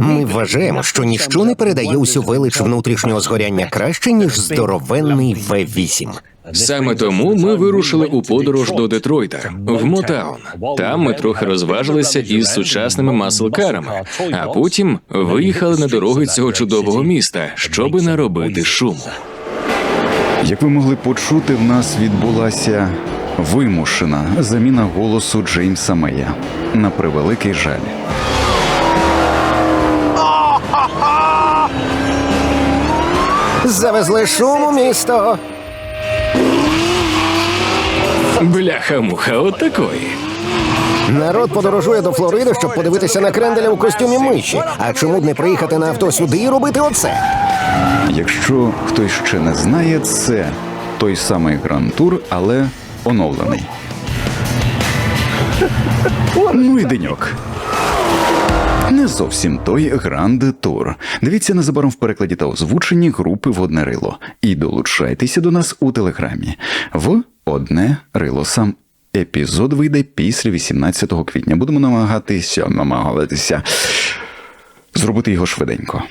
Ми вважаємо, що ніщо не передає усю велич внутрішнього згоряння краще, ніж здоровенний В8. Саме тому ми вирушили у подорож до Детройта в Мотаун. Там ми трохи розважилися із сучасними маслкарами, а потім виїхали на дороги цього чудового міста, щоби наробити шуму. Як ви могли почути, в нас відбулася вимушена заміна голосу Джеймса Мея. На превеликий жаль. Завезли шум у місто. Бляха-муха, от такої. Народ подорожує до Флориди, щоб подивитися на кренделя у костюмі миші. А чому б не приїхати на авто сюди і робити оце? Якщо хтось ще не знає, це той самий гранд-тур, але оновлений. Ну і деньок. Не зовсім той гранд тур. Дивіться незабаром в перекладі та озвученні групи в одне рило. І долучайтеся до нас у телеграмі в одне рило. Сам епізод вийде після 18 квітня. Будемо намагатися намагатися зробити його швиденько.